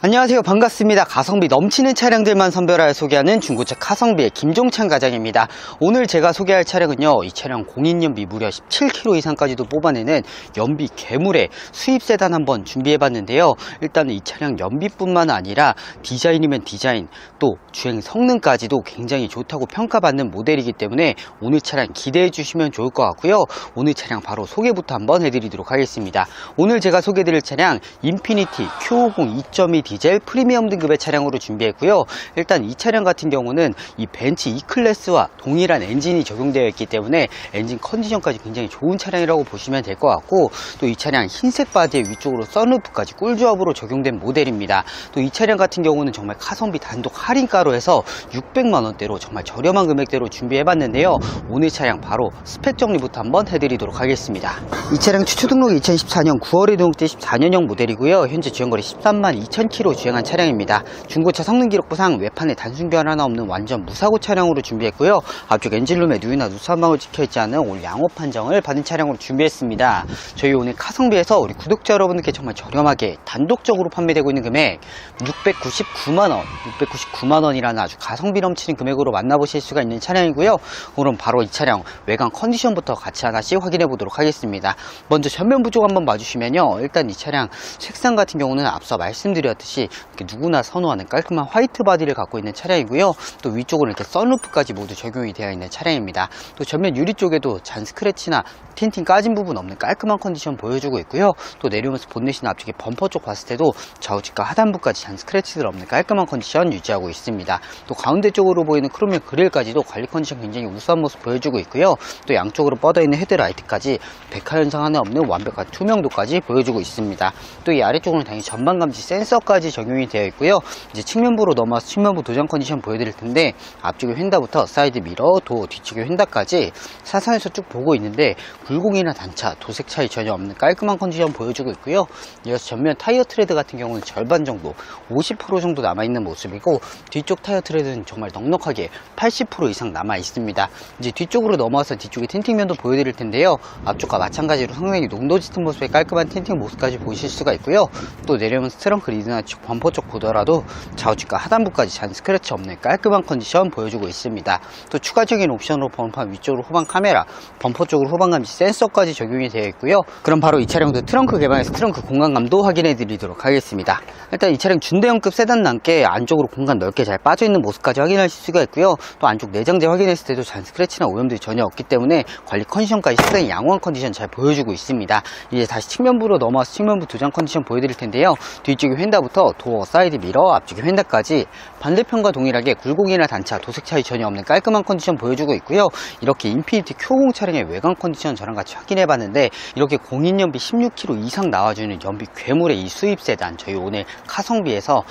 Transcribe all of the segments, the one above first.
안녕하세요. 반갑습니다. 가성비 넘치는 차량들만 선별하여 소개하는 중고차 카성비의 김종찬 과장입니다. 오늘 제가 소개할 차량은요, 이 차량 공인연비 무려 17km 이상까지도 뽑아내는 연비 괴물의 수입 세단 한번 준비해봤는데요. 일단은 이 차량 연비뿐만 아니라 디자인이면 디자인, 또 주행 성능까지도 굉장히 좋다고 평가받는 모델이기 때문에 오늘 차량 기대해 주시면 좋을 것 같고요. 오늘 차량 바로 소개부터 한번 해드리도록 하겠습니다. 오늘 제가 소개드릴 차량 인피니티 Q50 2.2 디젤 프리미엄 등급의 차량으로 준비했고요. 일단 이 차량 같은 경우는 이 벤츠 E클래스와 동일한 엔진이 적용되어 있기 때문에 엔진 컨디션까지 굉장히 좋은 차량이라고 보시면 될 것 같고 또 이 차량 흰색 바디에 위쪽으로 선루프까지 꿀조합으로 적용된 모델입니다. 또 이 차량 같은 경우는 정말 가성비 단독 할인가로 해서 600만원대로 정말 저렴한 금액대로 준비해봤는데요. 오늘 차량 바로 스펙 정리부터 한번 해드리도록 하겠습니다. 이 차량 추초 등록 2014년 9월에 등록된 14년형 모델이고요. 현재 주행거리 13만 2 0 0 0 k 7호 주행한 차량입니다. 중고차 성능 기록부상 외판에 단순 변 하나 없는 완전 무사고 차량으로 준비했고요. 앞쪽 엔진룸에 누이나 누수한방울 찍혀있지 않은 올 양호 판정을 받은 차량으로 준비했습니다. 저희 오늘 카성비에서 우리 구독자 여러분들께 정말 저렴하게 단독적으로 판매되고 있는 금액 699만원, 699만원이라는 아주 가성비 넘치는 금액으로 만나보실 수가 있는 차량이고요. 오늘은 바로 이 차량 외관 컨디션부터 같이 하나씩 확인해 보도록 하겠습니다. 먼저 전면 부족 한번 봐주시면요. 일단 이 차량 색상 같은 경우는 앞서 말씀드렸듯이 이렇게 누구나 선호하는 깔끔한 화이트 바디를 갖고 있는 차량이고요. 또 위쪽으로 이렇게 선루프까지 모두 적용이 되어 있는 차량입니다. 또 전면 유리 쪽에도 잔 스크래치나 틴팅 까진 부분 없는 깔끔한 컨디션 보여주고 있고요. 또 내려오면서 본넷이나 앞쪽에 범퍼 쪽 봤을 때도 좌우측과 하단부까지 잔 스크래치들 없는 깔끔한 컨디션 유지하고 있습니다. 또 가운데 쪽으로 보이는 크롬의 그릴까지도 관리 컨디션 굉장히 우수한 모습 보여주고 있고요. 또 양쪽으로 뻗어있는 헤드라이트까지 백화 현상 하나 없는 완벽한 투명도까지 보여주고 있습니다. 또 이 아래쪽으로는 당연히 전방 감지 센서까지 적용이 되어 있고요. 이제 측면부로 넘어와서 측면부 도장 컨디션 보여드릴 텐데 앞쪽에 휀다부터 사이드 미러, 도 뒤쪽에 휀다까지 사선에서 쭉 보고 있는데 굴곡이나 단차, 도색 차이 전혀 없는 깔끔한 컨디션 보여주고 있고요. 이어서 전면 타이어 트레드 같은 경우는 절반 정도, 50% 정도 남아있는 모습이고 뒤쪽 타이어 트레드는 정말 넉넉하게 80% 이상 남아 있습니다. 이제 뒤쪽으로 넘어와서 뒤쪽에 틴팅면도 보여드릴 텐데요. 앞쪽과 마찬가지로 상당히 농도 짙은 모습의 깔끔한 틴팅 모습까지 보실 수가 있고요. 또 내려오면서 트렁크 리드나 쪽 범퍼 쪽 보더라도 좌우측과 하단부까지 잔 스크래치 없는 깔끔한 컨디션 보여주고 있습니다. 또 추가적인 옵션으로 범판 위쪽으로 후방 카메라, 범퍼 쪽으로 후방 감지 센서까지 적용이 되어 있고요. 그럼 바로 이 차량도 트렁크 개방해서 트렁크 공간감도 확인해 드리도록 하겠습니다. 일단 이 차량 준대형급 세단남께 안쪽으로 공간 넓게 잘 빠져 있는 모습까지 확인하실 수가 있고요. 또 안쪽 내장재 확인했을 때도 잔 스크래치나 오염들이 전혀 없기 때문에 관리 컨디션까지 상당히 양호한 컨디션 잘 보여주고 있습니다. 이제 다시 측면부로 넘어와서 측면부 두 장 컨디션 보여드릴 텐데요. 뒤쪽에 휀다부터 도어, 사이드 미러, 앞쪽에 휀다까지 반대편과 동일하게 굴곡이나 단차, 도색 차이 전혀 없는 깔끔한 컨디션 보여주고 있고요. 이렇게 인피니티 Q50 차량의 외관 컨디션 저랑 같이 확인해봤는데 이렇게 공인 연비 16km 이상 나와주는 연비 괴물의 이 수입 세단 저희 오늘 카성비에서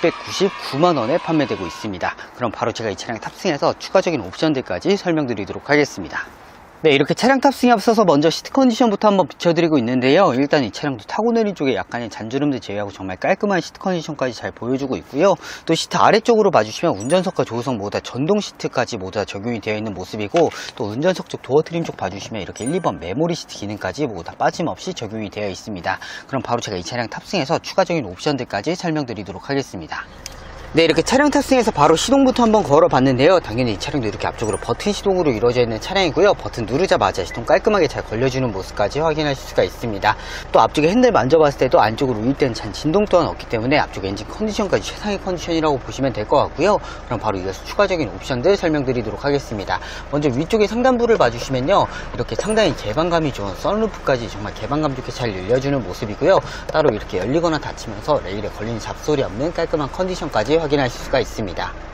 699만원에 판매되고 있습니다. 그럼 바로 제가 이 차량 탑승해서 추가적인 옵션들까지 설명드리도록 하겠습니다. 네, 이렇게 차량 탑승에 앞서서 먼저 시트 컨디션부터 한번 비춰드리고 있는데요. 일단 이 차량도 타고 내린 쪽에 약간의 잔주름들 제외하고 정말 깔끔한 시트 컨디션까지 잘 보여주고 있고요. 또 시트 아래쪽으로 봐주시면 운전석과 조수석 모두 다 전동 시트까지 모두 다 적용이 되어 있는 모습이고 또 운전석 쪽 도어 트림 쪽 봐주시면 이렇게 1, 2번 메모리 시트 기능까지 모두 다 빠짐없이 적용이 되어 있습니다. 그럼 바로 제가 이 차량 탑승해서 추가적인 옵션들까지 설명드리도록 하겠습니다. 네 이렇게 차량 탑승해서 바로 시동부터 한번 걸어봤는데요. 당연히 이 차량도 이렇게 앞쪽으로 버튼 시동으로 이루어져 있는 차량이고요. 버튼 누르자마자 시동 깔끔하게 잘 걸려주는 모습까지 확인하실 수가 있습니다. 또 앞쪽에 핸들 만져봤을 때도 안쪽으로 우입된 잔 진동 또한 없기 때문에 앞쪽 엔진 컨디션까지 최상의 컨디션이라고 보시면 될 것 같고요. 그럼 바로 이어서 추가적인 옵션들 설명드리도록 하겠습니다. 먼저 위쪽에 상단부를 봐주시면요. 이렇게 상당히 개방감이 좋은 썬루프까지 정말 개방감 좋게 잘 열려주는 모습이고요. 따로 이렇게 열리거나 닫히면서 레일에 걸리는 잡소리 없는 깔끔한 컨디션까지 확인하실 수가 있습니다.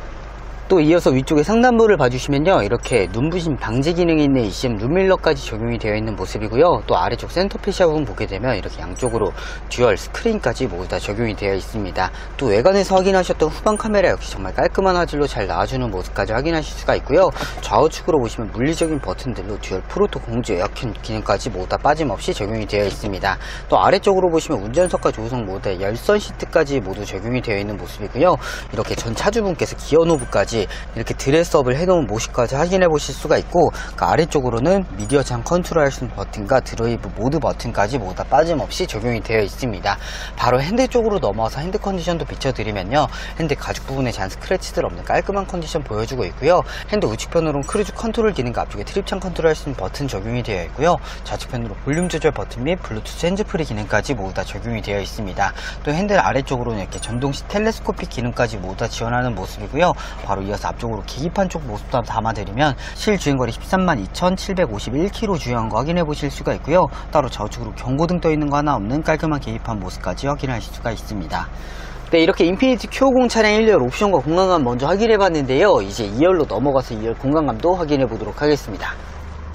또 이어서 위쪽에 상단부를 봐주시면요. 이렇게 눈부신 방지 기능이 있는 ECM 룸밀러까지 적용이 되어 있는 모습이고요. 또 아래쪽 센터 페시아 부분 보게 되면 이렇게 양쪽으로 듀얼 스크린까지 모두 다 적용이 되어 있습니다. 또 외관에서 확인하셨던 후방 카메라 역시 정말 깔끔한 화질로 잘 나와주는 모습까지 확인하실 수가 있고요. 좌우측으로 보시면 물리적인 버튼들로 듀얼 프로토 공조 에어컨 기능까지 모두 다 빠짐없이 적용이 되어 있습니다. 또 아래쪽으로 보시면 운전석과 조수석 모두 열선 시트까지 모두 적용이 되어 있는 모습이고요. 이렇게 전 차주분께서 기어 노브까지 이렇게 드레스업을 해놓은 모습까지 확인해 보실 수가 있고 그 아래쪽으로는 미디어 장 컨트롤 할수 있는 버튼과 드라이브 모드 버튼까지 모두 다 빠짐없이 적용이 되어 있습니다. 바로 핸드 쪽으로 넘어와서 핸드 컨디션도 비춰드리면요. 핸드 가죽 부분에 잔 스크래치들 없는 깔끔한 컨디션 보여주고 있고요. 핸드 우측편으로는 크루즈 컨트롤 기능과 앞쪽에 트립창 컨트롤 할 수 있는 버튼 적용이 되어 있고요. 좌측편으로 볼륨 조절 버튼 및 블루투스 핸즈프리 기능까지 모두 다 적용이 되어 있습니다. 또 핸들 아래쪽으로는 이렇게 전동식 텔레스코픽 기능까지 모두 다 지원하는 모습이고요. 바로 이어서 앞쪽으로 계기판 쪽 모습도 담아드리면 실 주행거리 13만 2,751km 주행한 거 확인해 보실 수가 있고요 따로 좌우측으로 경고등 떠 있는 거 하나 없는 깔끔한 계기판 모습까지 확인하실 수가 있습니다 네, 이렇게 인피니티 Q50 차량 1열 옵션과 공간감 먼저 확인해 봤는데요. 이제 2열로 넘어가서 2열 공간감도 확인해 보도록 하겠습니다.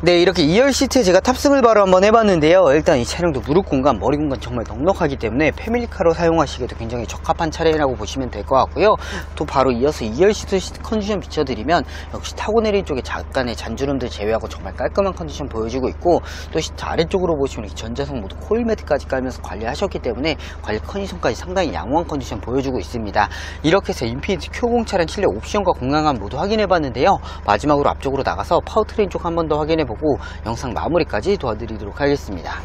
네, 이렇게 2열 시트에 제가 탑승을 바로 한번 해봤는데요. 일단 이 차량도 무릎 공간, 머리 공간 정말 넉넉하기 때문에 패밀리카로 사용하시기에도 굉장히 적합한 차량이라고 보시면 될 것 같고요. 또 바로 이어서 2열 시트 시트 컨디션 비춰드리면 역시 타고 내린 쪽에 잠깐의 잔주름들 제외하고 정말 깔끔한 컨디션 보여주고 있고 또 시트 아래쪽으로 보시면 전자석 모두 코일 매트까지 깔면서 관리하셨기 때문에 관리 컨디션까지 상당히 양호한 컨디션 보여주고 있습니다. 이렇게 해서 인피니티 Q50 차량 실내 옵션과 공간감 모두 확인해봤는데요. 마지막으로 앞쪽으로 나가서 파워트레인 쪽 한 번 더 확인해보고 영상 마무리까지 도와드리도록 하겠습니다.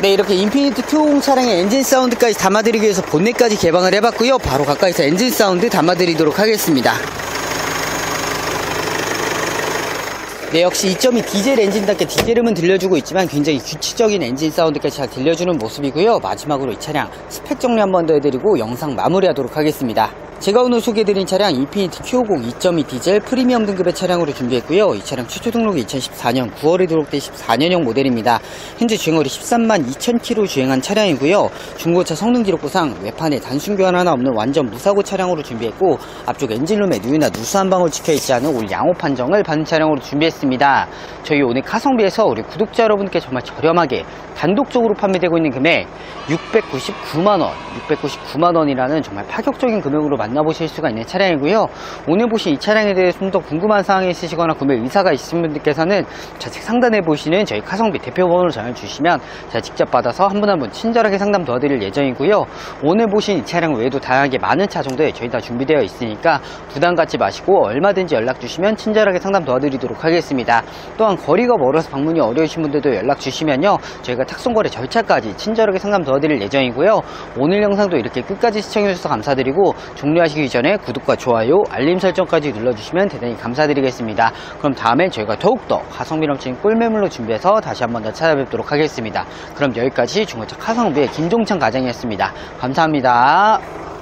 네 이렇게 인피니티 Q50 차량의 엔진 사운드까지 담아드리기 위해서 본넷까지 개방을 해봤고요 바로 가까이서 엔진 사운드 담아드리도록 하겠습니다 네, 역시 2.2 디젤 엔진답게 디젤음은 들려주고 있지만 굉장히 규칙적인 엔진 사운드까지 잘 들려주는 모습이고요. 마지막으로 이 차량 스펙 정리 한 번 더 해드리고 영상 마무리하도록 하겠습니다. 제가 오늘 소개해드린 차량 인피니티 Q50 2.2 디젤 프리미엄 등급의 차량으로 준비했고요. 이 차량 최초 등록이 2014년 9월에 등록된 14년형 모델입니다. 현재 주행거리 13만 2,000km 주행한 차량이고요. 중고차 성능 기록부상 외판에 단순 교환 하나 없는 완전 무사고 차량으로 준비했고 앞쪽 엔진룸에 누유나 누수 한 방울 찍혀있지 않은 올 양호 판정을 받은 차량으로 준비했습니다. 저희 오늘 카성비에서 우리 구독자 여러분께 정말 저렴하게 단독적으로 판매되고 있는 금액 699만원 699만원이라는 정말 파격적인 금액으로 만 나보실 수가 있는 차량이고요. 오늘 보신 이 차량에 대해 좀 더 궁금한 사항이 있으시거나 구매 의사가 있으신 분들께서는 좌측 상단에 보시는 저희 카성비 대표 번호를 전화 주시면 제가 직접 받아서 한 분 한 분 친절하게 상담 도와드릴 예정이고요. 오늘 보신 이 차량 외에도 다양하게 많은 차종들 저희 다 준비되어 있으니까 부담 갖지 마시고 얼마든지 연락 주시면 친절하게 상담 도와드리도록 하겠습니다. 또한 거리가 멀어서 방문이 어려우신 분들도 연락 주시면요. 저희가 탁송거래 절차까지 친절하게 상담 도와드릴 예정이고요. 오늘 영상도 이렇게 끝까지 시청해주셔서 감사드리고 종료 하시기 전에 구독과 좋아요 알림 설정까지 눌러주시면 대단히 감사드리겠습니다. 그럼 다음엔 저희가 더욱더 가성비 넘치는 꿀매물로 준비해서 다시 한 번 더 찾아뵙도록 하겠습니다. 그럼 여기까지 중고차 카성비의 김종찬 과장이었습니다. 감사합니다